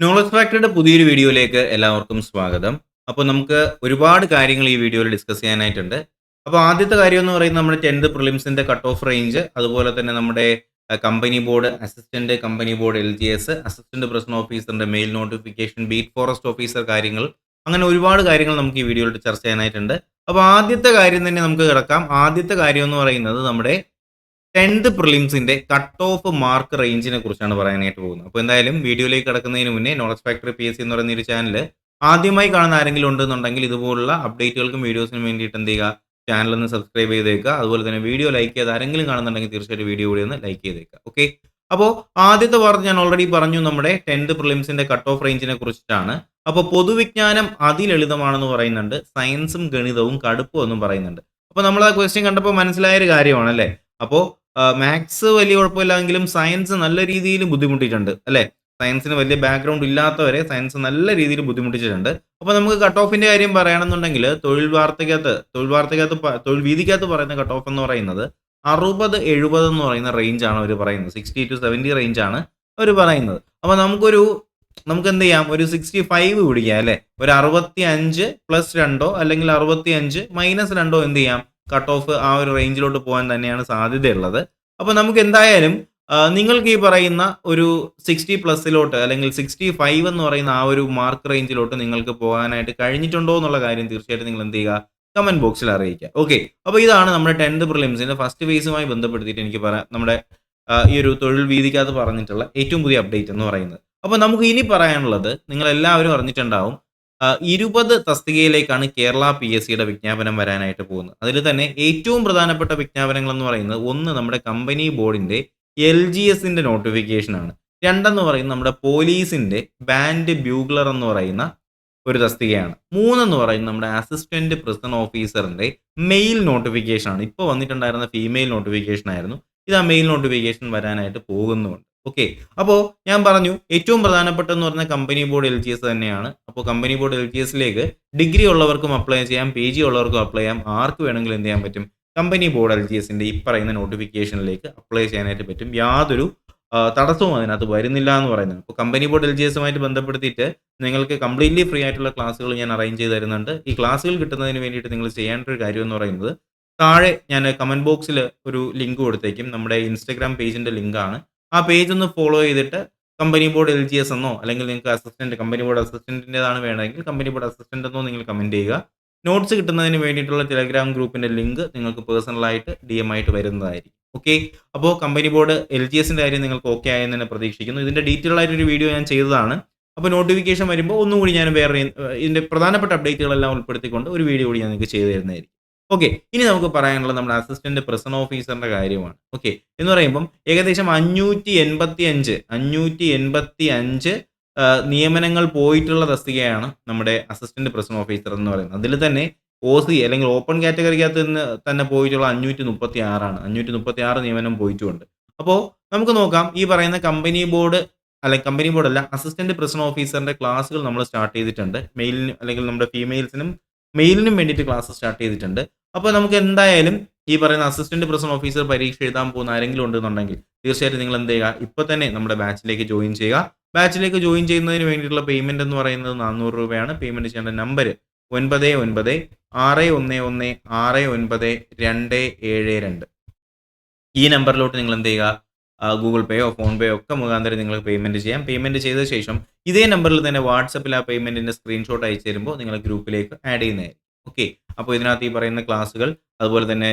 Knowledge ഫാക്ടറിയുടെ പുതിയൊരു വീഡിയോയിലേക്ക് എല്ലാവർക്കും സ്വാഗതം. അപ്പോൾ നമുക്ക് ഒരുപാട് കാര്യങ്ങൾ ഈ വീഡിയോയിൽ ഡിസ്കസ് ചെയ്യാനായിട്ടുണ്ട്. അപ്പോൾ ആദ്യത്തെ കാര്യം എന്ന് പറയുന്നത് നമ്മുടെ ടെൻത്ത് പ്രിലിംസിന്റെ കട്ട് ഓഫ് റേഞ്ച് അതുപോലെ തന്നെ നമ്മുടെ company board assistant company board L G S assistant president ഓഫീസറിന്റെ main notification beat forest officer കാര്യങ്ങൾ അങ്ങനെ ഒരുപാട് കാര്യങ്ങൾ നമുക്ക് ഈ വീഡിയോയിൽ ചർച്ച ചെയ്യാനായിട്ടുണ്ട്. അപ്പോൾ ആദ്യത്തെ കാര്യം തന്നെ നമുക്ക് കിടക്കാം. ആദ്യത്തെ കാര്യം എന്ന് പറയുന്നത് നമ്മുടെ 10th പ്രിലിംസിന്റെ കട്ട് ഓഫ് മാർക്ക് റേഞ്ചിനെ കുറിച്ചാണ് പറയാനായിട്ട് പോകുന്നത്. അപ്പോൾ എന്തായാലും വീഡിയോയിലേക്ക് കടക്കുന്നതിന് മുന്നേ knowledge factory P S C എന്ന് പറയുന്ന ഒരു ചാനൽ ആദ്യമായി കാണുന്ന ആരെങ്കിലും ഉണ്ടെന്നുണ്ടെങ്കിൽ ഇതുപോലുള്ള അപ്ഡേറ്റുകൾക്കും വീഡിയോസിനും വേണ്ടിയിട്ട് എന്ത് ചെയ്യുക ചാനൽ ഒന്ന് സബ്സ്ക്രൈബ് ചെയ്തേക്കുക. അതുപോലെ തന്നെ വീഡിയോ ലൈക്ക് ചെയ്ത് ആരെങ്കിലും കാണുന്നുണ്ടെങ്കിൽ തീർച്ചയായിട്ടും വീഡിയോ കൂടി ഒന്ന് ലൈക്ക് ചെയ്തേക്കുക. ഓക്കെ. അപ്പോൾ ആദ്യത്തെ വാർത്ത ഞാൻ ഓൾറെഡി പറഞ്ഞു നമ്മുടെ 10th പ്രിലിംസിന്റെ കട്ട് ഓഫ് റേഞ്ചിനെ കുറിച്ചിട്ടാണ്. അപ്പോൾ പൊതുവിജ്ഞാനം അതിലളിതമാണെന്ന് പറയുന്നുണ്ട്. സയൻസും ഗണിതവും കടുപ്പം എന്നും പറയുന്നുണ്ട്. അപ്പോൾ നമ്മൾ ആ ക്വസ്റ്റ്യൻ കണ്ടപ്പോൾ മനസ്സിലായ ഒരു കാര്യമാണ് അല്ലേ? അപ്പോൾ മാത്സ് വലിയ കുഴപ്പമില്ലെങ്കിലും സയൻസ് നല്ല രീതിയിൽ ബുദ്ധിമുട്ടിയിട്ടുണ്ട് അല്ലേ? സയൻസിന് വലിയ ബാക്ക്ഗ്രൗണ്ട് ഇല്ലാത്തവരെ സയൻസ് നല്ല രീതിയിൽ ബുദ്ധിമുട്ടിച്ചിട്ടുണ്ട്. അപ്പോൾ നമുക്ക് കട്ട് ഓഫിന്റെ കാര്യം പറയുകയാണെന്നുണ്ടെങ്കിൽ തൊഴിൽ വാർത്തയ്ക്കകത്ത് തൊഴിൽ വാർത്തയ്ക്കകത്ത് തൊഴിൽ വീതിക്കകത്ത് പറയുന്ന കട്ട് ഓഫ് എന്ന് പറയുന്നത് 60, 70 എന്ന് പറയുന്ന റേഞ്ചാണ് അവർ പറയുന്നത്. സിക്സ്റ്റി ടു സെവന്റി റേഞ്ചാണ് അവർ പറയുന്നത്. അപ്പോൾ നമുക്കൊരു നമുക്ക് എന്ത് ചെയ്യാം ഒരു 65 പിടിക്കാം അല്ലേ? ഒരു 65 പ്ലസ് രണ്ടോ അല്ലെങ്കിൽ 65 മൈനസ് രണ്ടോ എന്ത് ചെയ്യാം കട്ട് ഓഫ് ആ ഒരു റേഞ്ചിലോട്ട് പോകാൻ തന്നെയാണ് സാധ്യതയുള്ളത്. അപ്പോൾ നമുക്ക് എന്തായാലും നിങ്ങൾക്ക് ഈ പറയുന്ന ഒരു 60 പ്ലസിലോട്ട് അല്ലെങ്കിൽ 65 എന്ന് പറയുന്ന ആ ഒരു മാർക്ക് റേഞ്ചിലോട്ട് നിങ്ങൾക്ക് പോകാനായിട്ട് കഴിഞ്ഞിട്ടുണ്ടോ എന്നുള്ള കാര്യം തീർച്ചയായിട്ടും നിങ്ങൾ എന്ത് ചെയ്യുക കമന്റ് ബോക്സിൽ അറിയിക്കുക. ഓക്കെ. അപ്പോൾ ഇതാണ് നമ്മുടെ 10th പ്രിലിംസിന്റെ ഫസ്റ്റ് ഫേസുമായി ബന്ധപ്പെടുത്തിയിട്ട് എനിക്ക് പറയാം നമ്മുടെ ഈ ഒരു തൊഴിൽ വീതിക്കകത്ത് പറഞ്ഞിട്ടുള്ള ഏറ്റവും പുതിയ അപ്ഡേറ്റ് എന്ന് പറയുന്നത്. അപ്പോൾ നമുക്ക് ഇനി പറയാനുള്ളത് നിങ്ങൾ എല്ലാവരും അറിഞ്ഞിട്ടുണ്ടാവും. 20 തസ്തികയിലേക്കാണ് കേരള പി എസ് സിയുടെ വിജ്ഞാപനം വരാനായിട്ട് പോകുന്നത്. അതിൽ തന്നെ ഏറ്റവും പ്രധാനപ്പെട്ട വിജ്ഞാപനങ്ങൾ എന്ന് പറയുന്നത് ഒന്ന് നമ്മുടെ കമ്പനി ബോർഡിന്റെ എൽ ജി നോട്ടിഫിക്കേഷൻ ആണ്. രണ്ടെന്ന് പറയുന്നത് നമ്മുടെ പോലീസിന്റെ ബാൻഡ് ബ്യൂഗ്ലർ എന്ന് പറയുന്ന ഒരു തസ്തികയാണ്. മൂന്നെന്ന് പറയുന്നത് നമ്മുടെ അസിസ്റ്റന്റ് പ്രിസൺ ഓഫീസറിന്റെ മെയിൽ നോട്ടിഫിക്കേഷൻ ആണ്. ഇപ്പോൾ വന്നിട്ടുണ്ടായിരുന്ന ഫീമെയിൽ നോട്ടിഫിക്കേഷൻ ആയിരുന്നു. ഇത് ആ മെയിൽ നോട്ടിഫിക്കേഷൻ വരാനായിട്ട് പോകുന്നുമുണ്ട്. ഓക്കെ. അപ്പോൾ ഞാൻ പറഞ്ഞു ഏറ്റവും പ്രധാനപ്പെട്ടതെന്ന് പറഞ്ഞ company board L G S തന്നെയാണ്. അപ്പോൾ കമ്പനി ബോർഡ് എൽ ജി എസിലേക്ക് ഡിഗ്രി ഉള്ളവർക്കും അപ്ലൈ ചെയ്യാം. പി ജി ഉള്ളവർക്കും അപ്ലൈ ചെയ്യാം. ആർക്ക് വേണമെങ്കിലും എന്ത് ചെയ്യാൻ പറ്റും കമ്പനി ബോർഡ് എൽ ജി എസിന്റെ ഈ പറയുന്ന നോട്ടിഫിക്കേഷനിലേക്ക് അപ്ലൈ ചെയ്യാനായിട്ട് പറ്റും. യാതൊരു തടസ്സവും അതിനകത്ത് വരുന്നില്ല എന്ന് പറയുന്നത്. അപ്പോൾ കമ്പനി ബോർഡ് എൽ ജി എസുമായിട്ട് ബന്ധപ്പെടുത്തിയിട്ട് നിങ്ങൾക്ക് കംപ്ലീറ്റ്ലി ഫ്രീ ആയിട്ടുള്ള ക്ലാസ്സുകൾ ഞാൻ അറേഞ്ച് ചെയ്ത് തരുന്നുണ്ട്. ഈ ക്ലാസ്സുകൾ കിട്ടുന്നതിന് വേണ്ടിയിട്ട് നിങ്ങൾ ചെയ്യേണ്ട ഒരു കാര്യം എന്ന് പറയുന്നത് താഴെ ഞാൻ കമന്റ് ബോക്സിൽ ഒരു ലിങ്ക് കൊടുത്തേക്കും. നമ്മുടെ ഇൻസ്റ്റഗ്രാം പേജിന്റെ ലിങ്ക് ആണ്. ആ പേജ് ഒന്ന് ഫോളോ ചെയ്തിട്ട് കമ്പനി ബോർഡ് എൽജിഎസ് എന്നോ അല്ലെങ്കിൽ നിങ്ങൾക്ക് അസിസ്റ്റന്റ് കമ്പനി ബോർഡ് അസിസ്റ്റന്റിന്റെതാണ് വേണമെങ്കിൽ കമ്പനി ബോർഡ് അസിസ്റ്റന്റ് എന്നോ നിങ്ങൾ കമന്റ് ചെയ്യുക. നോട്ട്സ് കിട്ടുന്നതിന് വേണ്ടിയിട്ടുള്ള ടെലഗ്രാം ഗ്രൂപ്പിന്റെ ലിങ്ക് നിങ്ങൾക്ക് പേഴ്സണലായിട്ട് ഡി എം ആയിട്ട് വരുന്നതായിരിക്കും. ഓക്കെ. അപ്പോൾ കമ്പനി ബോർഡ് എൽ ജി എസിന്റെ കാര്യം നിങ്ങൾക്ക് ഓക്കെ ആയെന്ന് തന്നെ പ്രതീക്ഷിക്കുന്നു. ഇതിന്റെ ഡീറ്റെയിൽ ആയിട്ടൊരു വീഡിയോ ഞാൻ ചെയ്തതാണ്. അപ്പോൾ നോട്ടിഫിക്കേഷൻ വരുമ്പോൾ ഒന്നുകൂടി ഞാൻ വേറെ ഇതിന്റെ പ്രധാനപ്പെട്ട അപ്ഡേറ്റുകളെല്ലാം ഉൾപ്പെടുത്തിക്കൊണ്ട് ഒരു വീഡിയോ കൂടി ഞാൻ നിങ്ങൾക്ക് ചെയ്തു തരുന്നതായിരിക്കും. ഓക്കെ. ഇനി നമുക്ക് പറയാനുള്ളത് നമ്മുടെ അസിസ്റ്റന്റ് പ്രസൺ ഓഫീസറിന്റെ കാര്യമാണ്. ഓക്കെ. എന്ന് പറയുമ്പം ഏകദേശം അഞ്ഞൂറ്റി എൺപത്തി അഞ്ച് അഞ്ഞൂറ്റി എൺപത്തി അഞ്ച് നിയമനങ്ങൾ പോയിട്ടുള്ള തസ്തികയാണ് നമ്മുടെ അസിസ്റ്റന്റ് പ്രസൺ ഓഫീസർ എന്ന് പറയുന്നത്. അതിൽ തന്നെ ഒസി അല്ലെങ്കിൽ ഓപ്പൺ കാറ്റഗറിക്കകത്ത് നിന്ന് തന്നെ പോയിട്ടുള്ള അഞ്ഞൂറ്റി മുപ്പത്തി ആറാണ് അഞ്ഞൂറ്റി മുപ്പത്തി ആറ് നിയമനം പോയിട്ടുണ്ട് അപ്പോൾ നമുക്ക് നോക്കാം ഈ പറയുന്ന കമ്പനി ബോർഡ് അല്ല കമ്പനി ബോർഡ് അല്ല അസിസ്റ്റന്റ് പ്രിസൺ ഓഫീസറിന്റെ ക്ലാസ്സുകൾ നമ്മൾ സ്റ്റാർട്ട് ചെയ്തിട്ടുണ്ട്. മെയിലിന് അല്ലെങ്കിൽ നമ്മുടെ ഫീമെയിൽസിനും മെയിലിനും വേണ്ടിയിട്ട് ക്ലാസ് സ്റ്റാർട്ട് ചെയ്തിട്ടുണ്ട്. അപ്പോൾ നമുക്ക് എന്തായാലും ഈ പറയുന്ന അസിസ്റ്റന്റ് പ്രിസൺ ഓഫീസർ പരീക്ഷ എഴുതാൻ പോകുന്ന ആരെങ്കിലും ഉണ്ടെന്നുണ്ടെങ്കിൽ തീർച്ചയായിട്ടും നിങ്ങൾ എന്ത് ചെയ്യുക ഇപ്പോൾ തന്നെ നമ്മുടെ ബാച്ചിലേക്ക് ജോയിൻ ചെയ്യുക. ബാച്ചിലേക്ക് ജോയിൻ ചെയ്യുന്നതിന് വേണ്ടിയിട്ടുള്ള പേയ്മെന്റ് എന്ന് പറയുന്നത് 400 രൂപയാണ്. പേയ്മെന്റ് ചെയ്യേണ്ട നമ്പർ 9916696272 ഈ നമ്പറിലോട്ട് നിങ്ങൾ എന്ത് ചെയ്യുക ഗൂഗിൾ പേയോ ഫോൺ പേയോ ഒക്കെ മുഖാന്തരം നിങ്ങൾ പേയ്മെന്റ് ചെയ്യാം. പേയ്മെന്റ് ചെയ്ത ശേഷം ഇതേ നമ്പറിൽ തന്നെ വാട്സപ്പിൽ ആ പേയ്മെന്റിന്റെ സ്ക്രീൻഷോട്ട് അയച്ചു തരുമ്പോൾ നിങ്ങൾ ഗ്രൂപ്പിലേക്ക് ആഡ് ചെയ്യുന്നതായിരിക്കും. ഓക്കെ. അപ്പോൾ ഇതിനകത്ത് ഈ പറയുന്ന ക്ലാസ്സുകൾ അതുപോലെ തന്നെ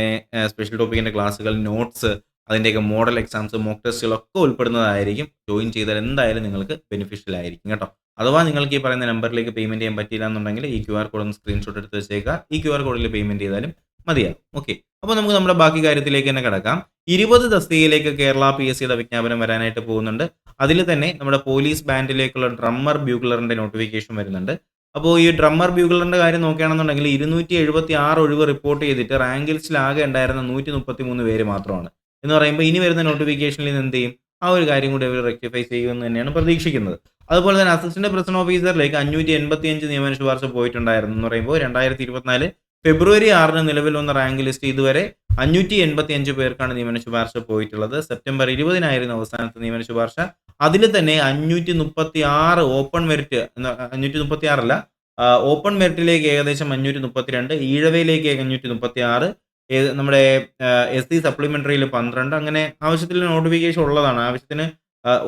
സ്പെഷ്യൽ ടോപ്പിക്കിന്റെ ക്ലാസ്സുകൾ നോട്ട്സ് അതിന്റെയൊക്കെ മോഡൽ എക്സാംസ് മോക്ക് ടെസ്റ്റുകളൊക്കെ ഉൾപ്പെടുന്നതായിരിക്കും. ജോയിൻ ചെയ്താൽ എന്തായാലും നിങ്ങൾക്ക് ബെനിഫിഷ്യൽ ആയിരിക്കും കേട്ടോ. അഥവാ നിങ്ങൾക്ക് ഈ പറയുന്ന നമ്പറിലേക്ക് പേയ്മെന്റ് ചെയ്യാൻ പറ്റിയില്ല എന്നുണ്ടെങ്കിൽ ഈ ക്യു ആർ കോഡ് ഒന്ന് സ്ക്രീൻഷോട്ട് എടുത്ത് വെച്ചേക്കുക. ഈ ക്യു ആർ കോഡിൽ പേയ്മെന്റ് ചെയ്താലും മതിയാകും. ഓക്കെ. അപ്പോൾ നമുക്ക് നമ്മുടെ ബാക്കി കാര്യത്തിലേക്ക് തന്നെ കിടക്കാം ഇരുപത് തസ്തികയിലേക്ക് കേരള പി എസ് സിയുടെ വിജ്ഞാപനം വരാനായിട്ട് പോകുന്നുണ്ട്. അതിൽ തന്നെ നമ്മുടെ പോലീസ് ബാൻഡിലേക്കുള്ള ഡ്രമ്മർ ബ്യൂഗ്ലറിന്റെ നോട്ടിഫിക്കേഷൻ വരുന്നുണ്ട്. അപ്പോൾ ഈ ഡ്രമ്മർ ബ്യൂഗ്ലറിന്റെ കാര്യം നോക്കുകയാണെന്നുണ്ടെങ്കിൽ 276 ഒഴിവ് റിപ്പോർട്ട് ചെയ്തിട്ട് റാങ്ക് ലിസ്റ്റിൽ ആകെ ഉണ്ടായിരുന്ന 133 പേര് മാത്രമാണ്. എന്ന് പറയുമ്പോൾ ഇനി വരുന്ന നോട്ടിഫിക്കേഷനിൽ നിന്ന് എന്ത് ചെയ്യും ആ ഒരു കാര്യം കൂടി അവർ റെക്ടിഫൈ ചെയ്യുമെന്ന് തന്നെയാണ് പ്രതീക്ഷിക്കുന്നത്. അതുപോലെ തന്നെ അസിസ്റ്റന്റ് പ്രസിഡന്റ് ഓഫീസറിലേക്ക് 585 നിയമന ശുപാർശ പോയിട്ടുണ്ടായിരുന്നു എന്ന് പറയുമ്പോൾ 2024 ഫെബ്രുവരി ആറിന് നിലവിൽ വന്ന റാങ്ക് ലിസ്റ്റ് ഇതുവരെ അഞ്ഞൂറ്റി എൺപത്തി അഞ്ച് പേർക്കാണ് നിയമന ശുപാർശ പോയിട്ടുള്ളത്. സെപ്റ്റംബർ ഇരുപതിനായിരുന്നു അവസാനത്തെ നിയമന ശുപാർശ അതിൽ തന്നെ അഞ്ഞൂറ്റി മുപ്പത്തി ആറ് ഓപ്പൺ മെറിറ്റ് അഞ്ഞൂറ്റി മുപ്പത്തി ആറല്ല ഓപ്പൺ മെറിറ്റിലേക്ക് ഏകദേശം അഞ്ഞൂറ്റി മുപ്പത്തിരണ്ട് ഈഴവയിലേക്ക് അഞ്ഞൂറ്റി മുപ്പത്തി ആറ് നമ്മുടെ എസ് സി സപ്ലിമെന്ററിയിൽ പന്ത്രണ്ട്. അങ്ങനെ ആവശ്യത്തിൽ നോട്ടിഫിക്കേഷൻ ഉള്ളതാണ്. ആവശ്യത്തിന്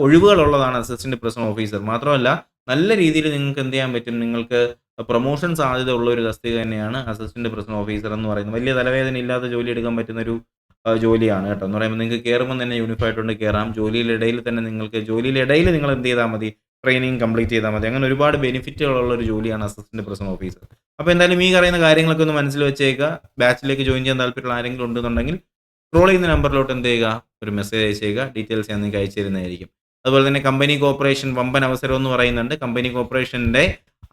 ഒഴിവുകൾ ഉള്ളതാണ് അസിസ്റ്റന്റ് പ്രസിഡന്റ് ഓഫീസർ. മാത്രമല്ല നല്ല രീതിയിൽ നിങ്ങൾക്ക് എന്ത് ചെയ്യാൻ പറ്റും? നിങ്ങൾക്ക് പ്രൊമോഷൻ സാധ്യത ഉള്ള ഒരു തസ്തിക തന്നെയാണ് അസിസ്റ്റന്റ് പ്രസിഡന്റ് ഓഫീസർ എന്ന് പറയുന്നത്. വലിയ തലവേദന ഇല്ലാത്ത ജോലി എടുക്കാൻ പറ്റുന്ന ഒരു ജോലിയാണ് കേട്ടോ. എന്ന് പറയുമ്പോൾ നിങ്ങൾക്ക് കയറുമ്പോൾ തന്നെ യൂണിഫോം ആയിട്ടുണ്ട് കയറാം ജോലിയിലിടയിൽ തന്നെ നിങ്ങൾക്ക് ജോലിയിലിടയിൽ നിങ്ങൾ എന്ത് ചെയ്താൽ മതി? ട്രെയിനിങ് കംപ്ലീറ്റ് ചെയ്താൽ മതി. അങ്ങനെ ഒരുപാട് ബെനിഫിറ്റുകളുള്ള ഒരു ജോലിയാണ് അസിസ്റ്റന്റ് പ്രസിഡന്റ് ഓഫീസർ അപ്പോൾ എന്തായാലും ഈ പറയുന്ന കാര്യങ്ങളൊക്കെ ഒന്ന് മനസ്സിൽ വെച്ചേക്കുക ബാച്ചിലേക്ക് ജോയിൻ ചെയ്യാൻ താല്പര്യമുള്ള ആരെങ്കിലും ഉണ്ടെന്നുണ്ടെങ്കിൽ സ്ക്രോൾ ചെയ്യുന്ന നമ്പറിലോട്ട് എന്ത് ചെയ്യുക? ഒരു മെസ്സേജ് അയച്ചേക്കുക ഡീറ്റെയിൽസ് ഞാൻ നിങ്ങൾക്ക് അയച്ചു തരുന്നതായിരിക്കും. അതുപോലെ തന്നെ കമ്പനി കോർപ്പറേഷൻ വമ്പൻ അവസരം എന്ന് പറയുന്നുണ്ട്. കമ്പനി കോർപ്പറേഷന്റെ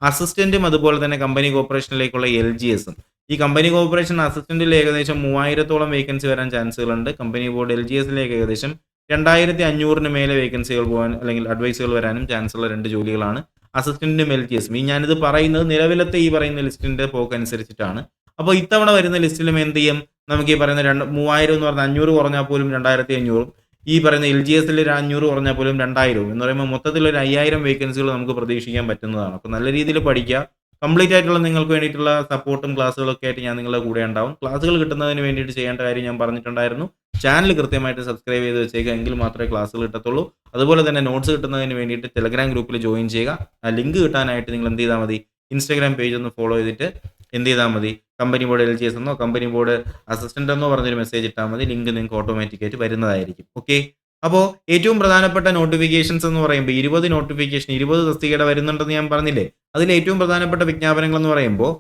അസിസ്റ്റന്റും അതുപോലെ തന്നെ കമ്പനി കോർപ്പറേഷനിലേക്കുള്ള എൽ ജി എസും ഈ കമ്പനി കോർപ്പറേഷൻ അസിസ്റ്റന്റിൽ ഏകദേശം മൂവായിരത്തോളം വേക്കൻസി വരാൻ ചാൻസുകളുണ്ട്. കമ്പനി ബോർഡ് എൽ ജി എസിലേക്ക് ഏകദേശം രണ്ടായിരത്തി അഞ്ഞൂറിന് മേലെ വേക്കൻസികൾ പോകാൻ അല്ലെങ്കിൽ അഡ്വൈസുകൾ വരാനും ചാൻസുള്ള രണ്ട് ജോലികളാണ് അസിസ്റ്റന്റിനും എൽ ജി എസും ഈ ഞാനിത് പറയുന്നത് നിലവിലത്തെ ഈ പറയുന്ന ലിസ്റ്റിന്റെ പോക്ക് അനുസരിച്ചിട്ടാണ്. അപ്പോൾ ഇത്തവണ വരുന്ന ലിസ്റ്റിലും എന്ത് ചെയ്യും? നമുക്ക് ഈ പറയുന്ന രണ്ട് മൂവായിരം എന്ന് പറഞ്ഞാൽ അഞ്ഞൂറ് കുറഞ്ഞാൽ പോലും രണ്ടായിരത്തി അഞ്ഞൂറും ഈ പറയുന്ന എൽ ജി എസിൽ ഒരു അഞ്ഞൂറ് കുറഞ്ഞാൽ പോലും രണ്ടായിരവും എന്ന് പറയുമ്പോൾ മൊത്തത്തിൽ ഒരു അയ്യായിരം വേക്കൻസികൾ നമുക്ക് പ്രതീക്ഷിക്കാൻ പറ്റുന്നതാണ്. അപ്പോൾ നല്ല രീതിയിൽ പഠിക്കുക. കംപ്ലീറ്റ് ആയിട്ടുള്ള നിങ്ങൾക്ക് വേണ്ടിയിട്ടുള്ള സപ്പോർട്ടും ക്ലാസ്സുകളൊക്കെ ആയിട്ട് ഞാൻ നിങ്ങളുടെ കൂടെ ഉണ്ടാവും. ക്ലാസ്സുകൾ കിട്ടുന്നതിന് വേണ്ടിയിട്ട് ചെയ്യേണ്ട കാര്യം ഞാൻ പറഞ്ഞിട്ടുണ്ടായിരുന്നു. ചാനൽ കൃത്യമായിട്ട് സബ്സ്ക്രൈബ് ചെയ്ത് വെച്ചേക്കുക. എങ്കിൽ മാത്രമേ ക്ലാസ്സുകൾ കിട്ടത്തുള്ളൂ. അതുപോലെ തന്നെ നോട്ട്സ് കിട്ടുന്നതിന് വേണ്ടിയിട്ട് ടെലഗ്രാം ഗ്രൂപ്പിൽ ജോയിൻ ചെയ്യുക. ആ ലിങ്ക് കിട്ടാനായിട്ട് നിങ്ങൾ എന്ത് ചെയ്താൽ മതി? ഇൻസ്റ്റാഗ്രാം പേജ് ഒന്ന് ഫോളോ ചെയ്തിട്ട് എന്ത് ചെയ്താൽ മതി? Company board L G S എന്നോ കമ്പനി ബോർഡ് അസിസ്റ്റന്റ് എന്നോ പറഞ്ഞൊരു മെസ്സേജ് ഇട്ടാൽ മതി. ലിങ്ക് നിങ്ങൾക്ക് ഓട്ടോമാറ്റിക്കായിട്ട് വരുന്നതായിരിക്കും. ഓക്കെ അപ്പോൾ ഏറ്റവും പ്രധാനപ്പെട്ട നോട്ടിഫിക്കേഷൻസ് എന്ന് പറയുമ്പോൾ ഇരുപത് നോട്ടിഫിക്കേഷൻ ഇരുപത് തസ്തികയുടെ വരുന്നുണ്ടെന്ന് ഞാൻ പറഞ്ഞില്ലേ? അതിൽ ഏറ്റവും പ്രധാനപ്പെട്ട വിജ്ഞാപനങ്ങൾ എന്ന് പറയുമ്പോൾ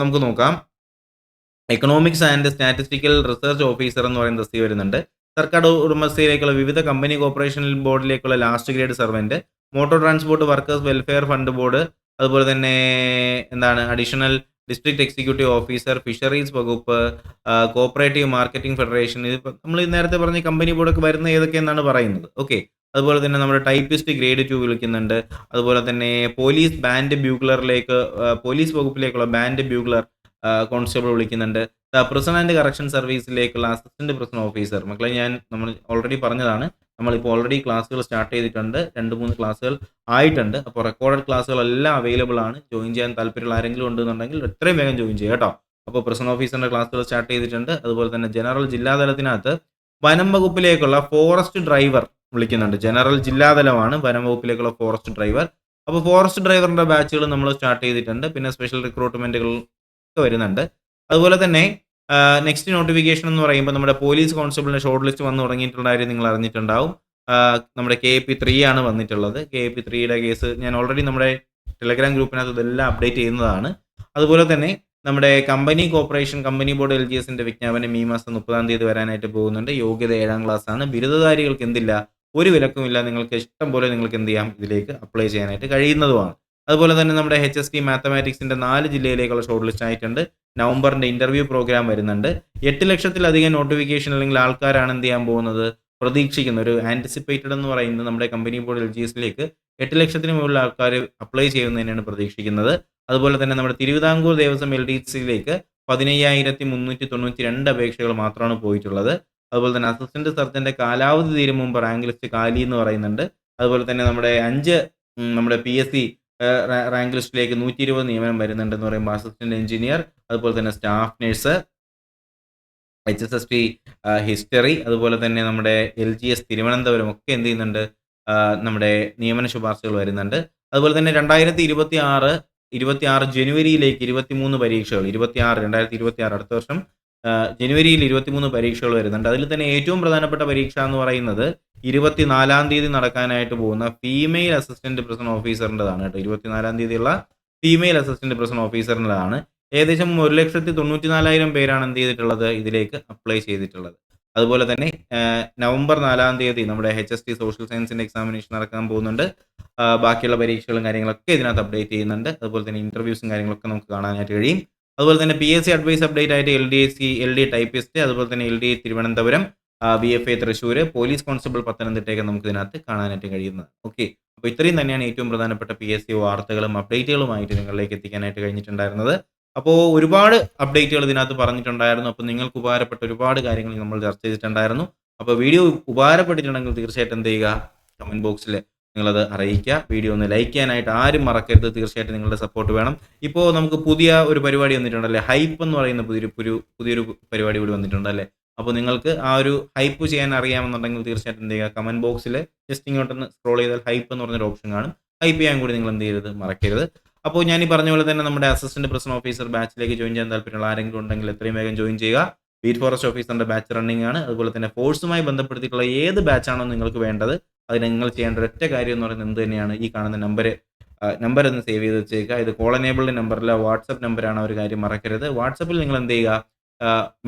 നമുക്ക് നോക്കാം. Economics and statistical research officer എന്ന് പറയുന്ന തസ്തിക വരുന്നുണ്ട്. സർക്കാർ ഉടമസ്ഥയിലേക്കുള്ള വിവിധ company corporation ബോർഡിലേക്കുള്ള last grade servant motor transport workers welfare fund board അതുപോലെ തന്നെ എന്താണ് additional district executive officer fisheries വകുപ്പ് കോപ്പറേറ്റീവ് മാർക്കറ്റിംഗ് ഫെഡറേഷൻ ഇത് നമ്മൾ നേരത്തെ പറഞ്ഞ കമ്പനി ബോർഡൊക്കെ വരുന്ന ഏതൊക്കെയെന്നാണ് പറയുന്നത്. ഓക്കെ അതുപോലെ തന്നെ നമ്മുടെ ടൈപ്പിസ്റ്റ് ഗ്രേഡ് ടു വിളിക്കുന്നുണ്ട്. അതുപോലെ തന്നെ പോലീസ് ബാൻഡ് ബ്യൂഗ്ലറിലേക്ക് പോലീസ് വകുപ്പിലേക്കുള്ള ബാൻഡ് ബ്യൂഗ്ലർ കോൺസ്റ്റബിൾ വിളിക്കുന്നുണ്ട്. പ്രിസൺ ആൻഡ് കറക്ഷൻ സർവീസിലേക്കുള്ള അസിസ്റ്റന്റ് പ്രിസൺ ഓഫീസർ മക്കളെ ഞാൻ നമ്മൾ ഓൾറെഡി പറഞ്ഞതാണ്. നമ്മളിപ്പോൾ ഓൾറെഡി ക്ലാസ്സുകൾ സ്റ്റാർട്ട് ചെയ്തിട്ടുണ്ട്. രണ്ട് മൂന്ന് ക്ലാസ്സുകൾ ആയിട്ടുണ്ട്. അപ്പോൾ റെക്കോർഡഡ് ക്ലാസ്സുകളെല്ലാം അവൈലബിൾ ആണ്. ജോയിൻ ചെയ്യാൻ താല്പര്യമുള്ള ആരെങ്കിലും ഉണ്ടെന്നുണ്ടെങ്കിൽ എത്രയും വേഗം ജോയിൻ ചെയ്യുക കേട്ടോ. അപ്പോൾ പ്രസൻ ഓഫീസറിന്റെ ക്ലാസ്സുകൾ സ്റ്റാർട്ട് ചെയ്തിട്ടുണ്ട്. അതുപോലെ തന്നെ ജനറൽ ജില്ലാതലത്തിനകത്ത് വനം വകുപ്പിലേക്കുള്ള ഫോറസ്റ്റ് ഡ്രൈവർ വിളിക്കുന്നുണ്ട്. ജനറൽ ജില്ലാതലമാണ് വനം വകുപ്പിലേക്കുള്ള ഫോറസ്റ്റ് ഡ്രൈവർ അപ്പോൾ ഫോറസ്റ്റ് ഡ്രൈവറിന്റെ ബാച്ചുകൾ നമ്മൾ സ്റ്റാർട്ട് ചെയ്തിട്ടുണ്ട്. പിന്നെ സ്പെഷ്യൽ റിക്രൂട്ട്മെന്റുകൾ ഒക്കെ വരുന്നുണ്ട്. അതുപോലെ തന്നെ നെക്സ്റ്റ് നോട്ടിഫിക്കേഷൻ എന്ന് പറയുമ്പോൾ നമ്മുടെ പോലീസ് കോൺസ്റ്റബിളിന്റെ ഷോർട്ട് ലിസ്റ്റ് വന്ന് തുടങ്ങിയിട്ടുള്ള കാര്യം നിങ്ങൾ അറിഞ്ഞിട്ടുണ്ടാവും. നമ്മുടെ കെ പി ത്രീ ആണ് വന്നിട്ടുള്ളത്. കെ പി ത്രീയുടെ കേസ് ഞാൻ ഓൾറെഡി നമ്മുടെ ടെലഗ്രാം ഗ്രൂപ്പിനകത്ത് ഇതെല്ലാം അപ്ഡേറ്റ് ചെയ്യുന്നതാണ്. അതുപോലെ തന്നെ നമ്മുടെ company corporation company board L G എസിന്റെ വിജ്ഞാപനം ഈ മാസം മുപ്പതാം തീയതി വരാനായിട്ട് പോകുന്നുണ്ട്. യോഗ്യത ഏഴാം ക്ലാസ് ആണ്. ബിരുദധാരികൾക്ക് എന്തില്ല? ഒരു വിലക്കുമില്ല നിങ്ങൾക്ക് ഇഷ്ടം പോലെ നിങ്ങൾക്ക് എന്ത് ചെയ്യാം? ഇതിലേക്ക് അപ്ലൈ ചെയ്യാനായിട്ട് കഴിയുന്നതുമാണ്. അതുപോലെ തന്നെ നമ്മുടെ എച്ച് എസ് ടി മാത്തമാറ്റിക്സിന്റെ നാല് ജില്ലയിലേക്കുള്ള ഷോർട്ട് ലിസ്റ്റ് ആയിട്ടുണ്ട്. നവംബറിന്റെ ഇന്റർവ്യൂ പ്രോഗ്രാം വരുന്നുണ്ട്. എട്ട് ലക്ഷത്തിലധികം നോട്ടിഫിക്കേഷൻ അല്ലെങ്കിൽ ആൾക്കാരാണ് എന്ത് ചെയ്യാൻ പോകുന്നത്? പ്രതീക്ഷിക്കുന്ന. ഒരു ആന്റിസിപ്പേറ്റഡ് എന്ന് പറയുന്നത് നമ്മുടെ കമ്പനി ബോർഡ് എൽ ജി എസിലേക്ക് എട്ട് ലക്ഷത്തിന് മുകളിൽ ആൾക്കാർ അപ്ലൈ ചെയ്യുന്നതിനാണ് പ്രതീക്ഷിക്കുന്നത്. അതുപോലെ തന്നെ നമ്മുടെ തിരുവിതാംകൂർ ദേവസ്വം എൽ ഡി സിയിലേക്ക് പതിനയ്യായിരത്തി മുന്നൂറ്റി തൊണ്ണൂറ്റി രണ്ട് അപേക്ഷകൾ മാത്രമാണ് പോയിട്ടുള്ളത്. അതുപോലെ തന്നെ അസിസ്റ്റന്റ് സർജന്റെ കാലാവധി തീരും മുമ്പ് റാങ്ക് ലിസ്റ്റ് കാലി എന്ന് പറയുന്നുണ്ട്. അതുപോലെ തന്നെ നമ്മുടെ അഞ്ച് നമ്മുടെ പി എസ് സി റാങ്ക് ലിസ്റ്റിലേക്ക് നൂറ്റി ഇരുപത് നിയമനം വരുന്നുണ്ടെന്ന് പറയുമ്പോൾ അസിസ്റ്റന്റ് എഞ്ചിനീയർ അതുപോലെ തന്നെ staff nurse H S S T history അതുപോലെ തന്നെ നമ്മുടെ എൽ ജി എസ് തിരുവനന്തപുരം ഒക്കെ എന്ത് ചെയ്യുന്നുണ്ട്? നമ്മുടെ നിയമന ശുപാർശകൾ വരുന്നുണ്ട്. അതുപോലെ തന്നെ രണ്ടായിരത്തി ഇരുപത്തി ആറ് ഇരുപത്തി ആറ് ജനുവരിയിലേക്ക് ഇരുപത്തി മൂന്ന് പരീക്ഷകൾ ഇരുപത്തി ആറ് രണ്ടായിരത്തി ഇരുപത്തി ആറ് അടുത്ത വർഷം ജനുവരിയിൽ ഇരുപത്തിമൂന്ന് പരീക്ഷകൾ വരുന്നുണ്ട്. അതിൽ തന്നെ ഏറ്റവും പ്രധാനപ്പെട്ട പരീക്ഷ എന്ന് പറയുന്നത് ഇരുപത്തിനാലാം തീയതി നടക്കാനായിട്ട് പോകുന്ന ഫീമെയിൽ അസിസ്റ്റന്റ് പ്രസിഡന്റ് ഓഫീസറിന്റെതാണ് കേട്ടോ. ഇരുപത്തിനാലാം തീയതിയുള്ള ഫീമെയിൽ അസിസ്റ്റന്റ് പ്രസിഡന്റ് ഓഫീസറിന്റെതാണ് ഏകദേശം ഒരു ലക്ഷത്തി തൊണ്ണൂറ്റി നാലായിരം പേരാണ് എന്ത് ചെയ്തിട്ടുള്ളത്? ഇതിലേക്ക് അപ്ലൈ ചെയ്തിട്ടുള്ളത്. അതുപോലെ തന്നെ നവംബർ നാലാം തീയതി നമ്മുടെ എച്ച് എസ് ടി സോഷ്യൽ സയൻസിന്റെ എക്സാമിനേഷൻ നടക്കാൻ പോകുന്നുണ്ട്. ബാക്കിയുള്ള പരീക്ഷകളും കാര്യങ്ങളൊക്കെ ഇതിനകത്ത് അപ്ഡേറ്റ് ചെയ്യുന്നുണ്ട്. അതുപോലെ തന്നെ ഇന്റർവ്യൂസും കാര്യങ്ങളൊക്കെ നമുക്ക് കാണാനായിട്ട് കഴിയും. അതുപോലെ തന്നെ P S C advice update ആയിട്ട് L D S C L D typist അതുപോലെ തന്നെ L D Thiruvananthapuram B F A Thrissur police constable പത്തനംതിട്ടയൊക്കെ നമുക്ക് ഇതിനകത്ത് കാണാനായിട്ട് കഴിയുന്നത് ഓക്കെ അപ്പോൾ ഇത്രയും തന്നെയാണ് ഏറ്റവും പ്രധാനപ്പെട്ട പി എസ് സി വാർത്തകളും അപ്ഡേറ്റുകളുമായിട്ട് നിങ്ങളിലേക്ക് എത്തിക്കാനായിട്ട് കഴിഞ്ഞിട്ടുണ്ടായിരുന്നത് അപ്പോൾ ഒരുപാട് അപ്ഡേറ്റുകൾ ഇതിനകത്ത് പറഞ്ഞിട്ടുണ്ടായിരുന്നു. അപ്പോൾ നിങ്ങൾക്ക് ഉപകാരപ്പെട്ട ഒരുപാട് കാര്യങ്ങൾ നമ്മൾ ചർച്ച ചെയ്തിട്ടുണ്ടായിരുന്നു. അപ്പോൾ വീഡിയോ ഉപകാരപ്പെട്ടിട്ടുണ്ടെങ്കിൽ തീർച്ചയായിട്ടും എന്ത് ചെയ്യുക കമന്റ് ബോക്സിൽ നിങ്ങളത് അറിയിക്കുക. വീഡിയോ ഒന്ന് ലൈക്ക് ചെയ്യാനായിട്ട് ആരും മറക്കരുത്. തീർച്ചയായിട്ടും നിങ്ങളുടെ സപ്പോർട്ട് വേണം. ഇപ്പോൾ നമുക്ക് പുതിയ ഒരു പരിപാടി വന്നിട്ടുണ്ടല്ലേ ഹൈപ്പ് എന്ന് പറയുന്ന പുതിയൊരു പുരു പുതിയൊരു പരിപാടി കൂടി വന്നിട്ടുണ്ടല്ലേ. അപ്പോൾ നിങ്ങൾക്ക് ആ ഒരു ഹൈപ്പ് ചെയ്യാൻ അറിയാമെന്നുണ്ടെങ്കിൽ തീർച്ചയായിട്ടും എന്ത് ചെയ്യുക കമന്റ് ബോക്സിൽ ജസ്റ്റ് ഇങ്ങോട്ടൊന്ന് സ്ക്രോൾ ചെയ്താൽ ഹൈപ്പ് എന്ന് പറഞ്ഞൊരു ഓപ്ഷൻ കാണും. ഹൈപ്പ് ചെയ്യാൻ കൂടി നിങ്ങൾ എന്ത് ചെയ്യരുത് മറക്കരുത്. അപ്പോൾ ഞാൻ ഈ പറഞ്ഞ പോലെ തന്നെ നമ്മുടെ അസിസ്റ്റന്റ് പ്രസന്റ് ഓഫീസർ ബാച്ചിലേക്ക് ജോയിൻ ചെയ്യാൻ താല്പര്യമുള്ള ആരെങ്കിലും ഉണ്ടെങ്കിൽ എത്രയും വേഗം ജോയിൻ ചെയ്യുക. ബീറ്റ് ഫോറസ്റ്റ് ഓഫീസറിന്റെ ബാച്ച് റണ്ണിംഗ് ആണ്. അതുപോലെ തന്നെ ഫോഴ്സുമായി ബന്ധപ്പെടുത്തിയിട്ടുള്ള ഏത് ബാച്ചാണോ നിങ്ങൾക്ക് വേണ്ടത് അതിന് നിങ്ങൾ ചെയ്യേണ്ട ഒറ്റ കാര്യം എന്ന് പറയുന്നത് എന്ത് തന്നെയാണ് ഈ കാണുന്ന നമ്പർ നമ്പർ ഒന്ന് സേവ് ചെയ്ത് വെച്ചേക്കുക. ഇത് കോൾ എനേബിൾഡ് നമ്പറല്ല വാട്സപ്പ് നമ്പറാണ് ഒരു കാര്യം മറക്കരുത്. വാട്സപ്പിൽ നിങ്ങൾ എന്ത് ചെയ്യുക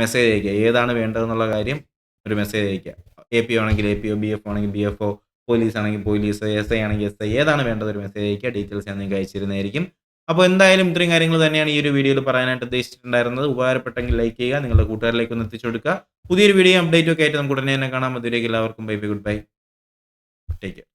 മെസ്സേജ് അയക്കുക. ഏതാണ് വേണ്ടതെന്നുള്ള കാര്യം ഒരു മെസ്സേജ് അയക്കുക. എ പി ആണെങ്കിൽ A P O B F ആണെങ്കിൽ ബി എഫ് ഒ പോലീസ് ആണെങ്കിൽ പോലീസ്, എസ് ഐ ആണെങ്കിൽ എസ് ഐ ഏതാണ് വേണ്ടത് ഒരു മെസ്സേജ് അയക്കുക. ഡീറ്റെയിൽസ് ഞാൻ നിങ്ങൾക്ക് അയച്ചിരുന്നതായിരിക്കും അപ്പോൾ എന്തായാലും ഇത്രയും കാര്യങ്ങൾ തന്നെയാണ് ഈ ഒരു വീഡിയോയിൽ പറയാനായിട്ട് ഉദ്ദേശിച്ചിട്ടുണ്ടായിരുന്നത്. ഉപകാരപ്പെട്ടെങ്കിൽ ലൈക്ക് ചെയ്യുക. നിങ്ങളുടെ കൂട്ടുകാരിലേക്ക് ഒന്ന് എത്തിച്ചു കൊടുക്കുക. പുതിയൊരു വീഡിയോ അപ്ഡേറ്റ് ഒക്കെ ആയിട്ട് നമുക്ക് ഉടനെ തന്നെ കാണാം. അതുവരേക്കും എല്ലാവർക്കും bye bye good bye. take it.